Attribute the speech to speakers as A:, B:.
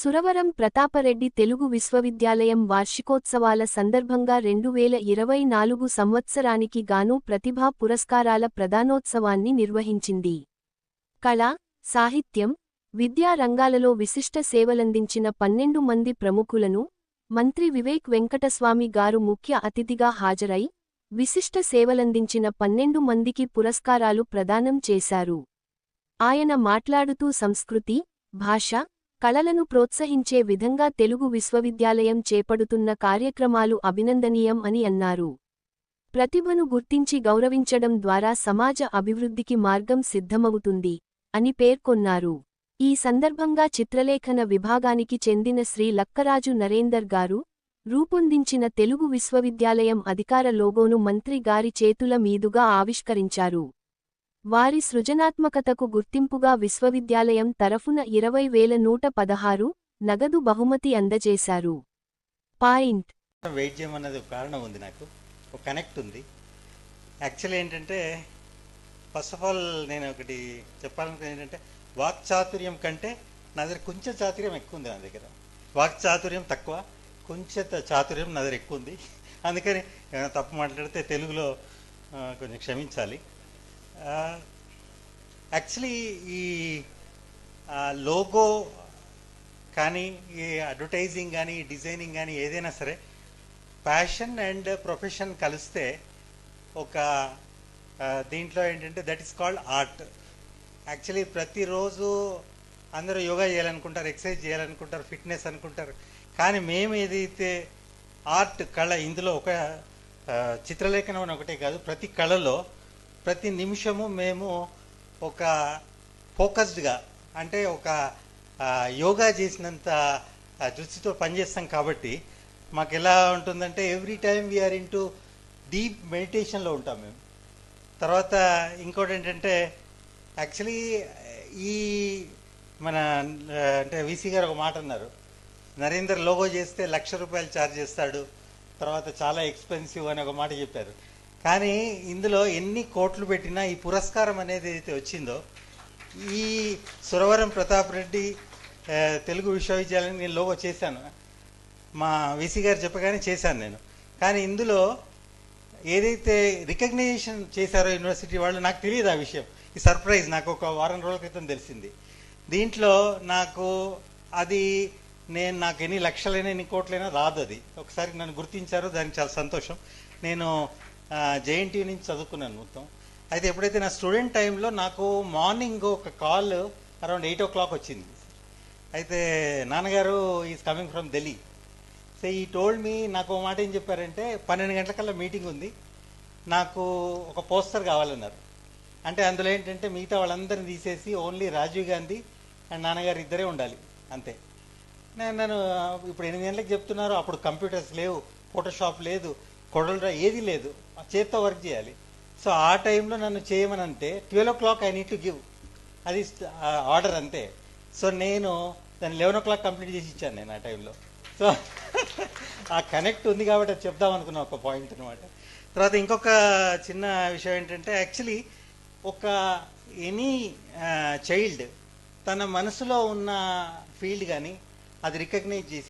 A: సురవరం ప్రతాపరెడ్డి తెలుగు విశ్వవిద్యాలయం వార్షికోత్సవాల సందర్భంగా రెండు వేల ఇరవై నాలుగు సంవత్సరానికి గాను ప్రతిభా పురస్కారాల ప్రదానోత్సవాన్ని నిర్వహించింది. కళ సాహిత్యం విద్యా రంగాలలో విశిష్ట సేవలందించిన పన్నెండు మంది ప్రముఖులను మంత్రి వివేక్ వెంకటస్వామి గారు ముఖ్య అతిథిగా హాజరై విశిష్ట సేవలందించిన పన్నెండు మందికి పురస్కారాలు ప్రదానం చేశారు. ఆయన మాట్లాడుతూ సంస్కృతి భాష కళలను ప్రోత్సహించే విధంగా తెలుగు విశ్వవిద్యాలయం చేపడుతున్న కార్యక్రమాలు అభినందనీయం అని అన్నారు. ప్రతిభను గుర్తించి గౌరవించడం ద్వారా సమాజ అభివృద్ధికి మార్గం సిద్ధమవుతుంది అని పేర్కొన్నారు. ఈ సందర్భంగా చిత్రలేఖన విభాగానికి చెందిన శ్రీ లక్కరాజు నరేందర్ గారు రూపొందించిన తెలుగు విశ్వవిద్యాలయం అధికార లోగోను మంత్రి గారి చేతుల మీదుగా ఆవిష్కరించారు. వారి సృజనాత్మకతకు గుర్తింపుగా విశ్వవిద్యాలయం తరఫున ఇరవై వేల నూట పదహారు నగదు బహుమతి అందజేశారు. పాయింట్.
B: వెయిట్ చేయమన్నది ఒక కారణం ఉంది నాకు. ఒక కనెక్ట్ ఉంది. యాక్చువల్లీ ఏంటంటే ఫస్ట్ ఆఫ్ ఆల్ నేను ఒకటి చెప్పాలనుకున్నది ఏంటంటే వాక్ చాతుర్యం కంటే నా దగ్గర కొంచెం చాతుర్యం ఎక్కువ ఉంది నా దగ్గర. వాక్ చాతుర్యం తక్కువ కొంచెం చాతుర్యం నా దగ్గర ఎక్కువ ఉంది. అందుకని ఏమైనా తప్పు మాట్లాడితే తెలుగులో కొంచెం క్షమించాలి. యాక్చువల్లీ ఈ లోగో కానీ ఈ అడ్వర్టైజింగ్ కానీ డిజైనింగ్ కానీ ఏదైనా సరే ప్యాషన్ అండ్ ప్రొఫెషన్ కలిస్తే ఒక దీంట్లో ఏంటంటే that is called art actually ప్రతిరోజు అందరూ యోగా చేయాలనుకుంటారు ఎక్సర్సైజ్ చేయాలనుకుంటారు ఫిట్నెస్ అనుకుంటారు. కానీ మేము ఏదైతే ఆర్ట్ కళ ఇందులో ఒక చిత్రలేఖనం అని ఒకటే కాదు ప్రతి కళలో ప్రతి నిమిషము మేము ఒక ఫోకస్డ్గా అంటే ఒక యోగా చేసినంత దృష్టితో పనిచేస్తాం కాబట్టి మాకు ఎలా ఉంటుందంటే every time we are into deep మెడిటేషన్లో ఉంటాం మేము. తర్వాత ఇంకోటి ఏంటంటే యాక్చువల్లీ ఈ మన అంటే వీసీ గారు ఒక మాట అన్నారు. నరేందర్ లోగో చేస్తే లక్ష రూపాయలు ఛార్జ్ చేస్తాడు తర్వాత చాలా ఎక్స్పెన్సివ్ అని ఒక మాట చెప్పారు. కానీ ఇందులో ఎన్ని కోట్లు పెట్టినా ఈ పురస్కారం అనేది ఏదైతే వచ్చిందో ఈ సురవరం ప్రతాప్ రెడ్డి తెలుగు విశ్వవిద్యాలయం నేను లోగో చేశాను. మా వీసీ గారు చెప్పగానే చేశాను నేను. కానీ ఇందులో ఏదైతే రికగ్నైజేషన్ చేశారో యూనివర్సిటీ వాళ్ళు నాకు తెలియదు ఆ విషయం. ఈ సర్ప్రైజ్ నాకు ఒక వారం రోజుల క్రితం తెలిసింది. దీంట్లో నాకు అది నేను నాకు ఎన్ని లక్షలైనా ఎన్ని కోట్లైనా రాదు అది. ఒకసారి నన్ను గుర్తించారు దానికి చాలా సంతోషం. నేను జేఎన్టీ నుంచి చదువుకున్నాను మొత్తం. అయితే ఎప్పుడైతే నా స్టూడెంట్ టైంలో నాకు మార్నింగ్ ఒక call around eight o'clock వచ్చింది. అయితే నాన్నగారు is coming from Delhi. So he told me నాకు ఓ మాట ఏం చెప్పారంటే పన్నెండు గంటలకల్లా మీటింగ్ ఉంది. నాకు ఒక పోస్టర్ కావాలన్నారు. అంటే అందులో ఏంటంటే మిగతా వాళ్ళందరిని తీసేసి ఓన్లీ రాజీవ్ గాంధీ అండ్ నాన్నగారు ఇద్దరే ఉండాలి. అంతే. నేను నన్ను ఇప్పుడు ఎనిమిది గంటలకు చెప్తున్నారు అప్పుడు కంప్యూటర్స్ లేవు ఫోటోషాప్ లేదు కొడలరా ఏది లేదు. చేత్తో వర్క్ చేయాలి. సో ఆ టైంలో నన్ను చేయమని అంటే twelve o'clock I need to give అది ఆర్డర్ అంతే. సో నేను దాన్ని లెవెన్ ఓ క్లాక్ కంప్లీట్ చేసి ఇచ్చాను నేను ఆ టైంలో. సో ఆ కనెక్ట్ ఉంది కాబట్టి అది చెప్దాం అనుకున్నా ఒక పాయింట్ అనమాట తర్వాత ఇంకొక చిన్న విషయం ఏంటంటే యాక్చువల్లీ ఒక ఎనీ చైల్డ్ తన మనసులో ఉన్న ఫీల్డ్ కానీ అది రికగ్నైజ్ చేసి